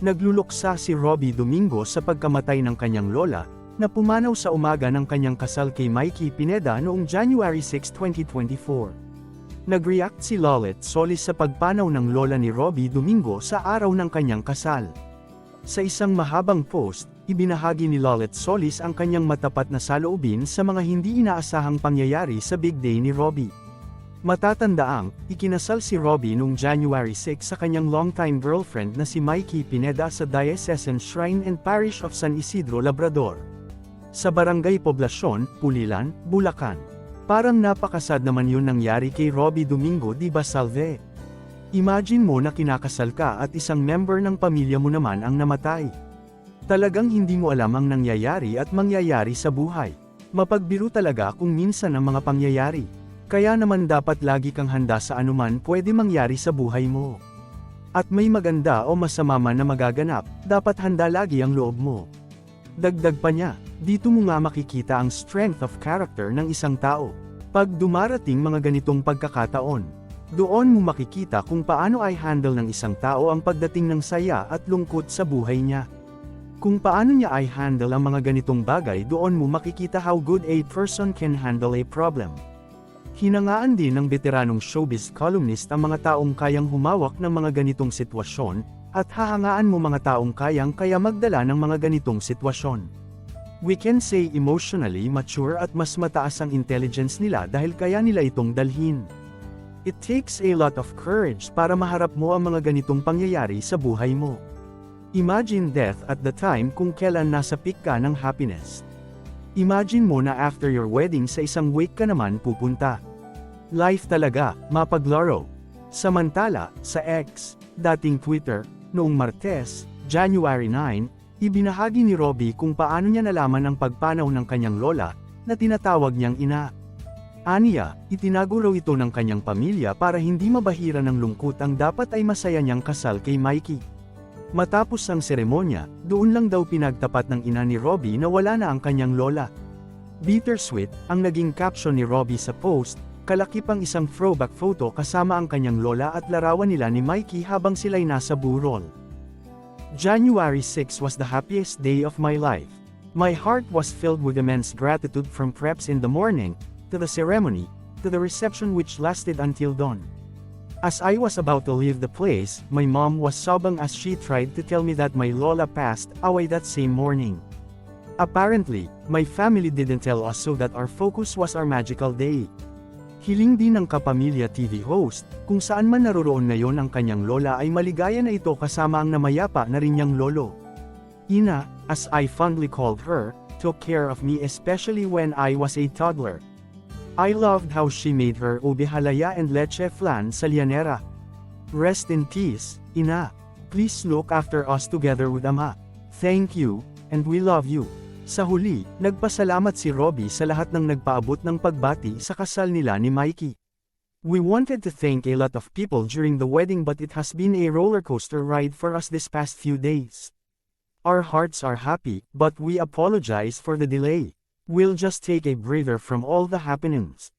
Nagluluksa si Robbie Domingo sa pagkamatay ng kanyang lola, na pumanaw sa umaga ng kanyang kasal kay Mikey Pineda noong January 6, 2024. Nag-react si Lolet Solis sa pagpanaw ng lola ni Robbie Domingo sa araw ng kanyang kasal. Sa isang mahabang post, ibinahagi ni Lolet Solis ang kanyang matapat na saloobin sa mga hindi inaasahang pangyayari sa big day ni Robbie. Matatandaang, ikinasal si Robbie noong January 6 sa kanyang longtime girlfriend na si Mikey Pineda sa Diocesan Shrine and Parish of San Isidro Labrador. Sa Barangay Poblasyon, Pulilan, Bulacan. Parang napakasad naman yun nangyari kay Robbie Domingo di ba Salve? Imagine mo na kinakasal ka at isang member ng pamilya mo naman ang namatay. Talagang hindi mo alam ang nangyayari at mangyayari sa buhay. Mapagbiro talaga kung minsan ang mga pangyayari. Kaya naman dapat lagi kang handa sa anuman pwede mangyari sa buhay mo. At may maganda o masama man na magaganap, dapat handa lagi ang loob mo. Dagdag pa niya, dito mo nga makikita ang strength of character ng isang tao. Pag dumarating mga ganitong pagkakataon, doon mo makikita kung paano ay handle ng isang tao ang pagdating ng saya at lungkot sa buhay niya. Kung paano niya ay handle ang mga ganitong bagay doon mo makikita how good a person can handle a problem. Hinangaan din ng veteranong showbiz columnist ang mga taong kayang humawak ng mga ganitong sitwasyon, at hahangaan mo mga taong kayang kaya magdala ng mga ganitong sitwasyon. We can say emotionally mature at mas mataas ang intelligence nila dahil kaya nila itong dalhin. It takes a lot of courage para maharap mo ang mga ganitong pangyayari sa buhay mo. Imagine death at the time kung kailan nasa peak ka ng happiness. Imagine mo na after your wedding sa isang wake ka naman pupunta. Life talaga, mapaglaro. Samantala, sa X, dating Twitter, noong Martes, January 9, ibinahagi ni Robbie kung paano niya nalaman ang pagpanaw ng kanyang lola, na tinatawag niyang ina. Aniya, itinago raw ito ng kanyang pamilya para hindi mabahira ng lungkot ang dapat ay masaya niyang kasal kay Mikey. Matapos ang seremonya, doon lang daw pinagtapat ng ina ni Robbie na wala na ang kanyang lola. Bittersweet, ang naging caption ni Robbie sa post, kalakip ang isang throwback photo kasama ang kanyang lola at larawan nila ni Mikey habang sila'y nasa burol. January 6 was the happiest day of my life. My heart was filled with immense gratitude from preps in the morning, to the ceremony, to the reception which lasted until dawn. As I was about to leave the place, my mom was sobbing as she tried to tell me that my lola passed away that same morning. Apparently, my family didn't tell us so that our focus was our magical day. Hiling din ng kapamilya TV host, kung saan man naroroon ngayon ang kanyang lola ay maligaya na ito kasama ang namayapa na rin niyang lolo. Ina, as I fondly called her, took care of me especially when I was a toddler. I loved how she made her ube halaya and leche flan sa lianera. Rest in peace, Ina. Please look after us together with Ama. Thank you, and we love you. Sa huli, nagpasalamat si Robbie sa lahat ng nagpaabot ng pagbati sa kasal nila ni Mikey. We wanted to thank a lot of people during the wedding but it has been a roller coaster ride for us this past few days. Our hearts are happy, but we apologize for the delay. We'll just take a breather from all the happenings.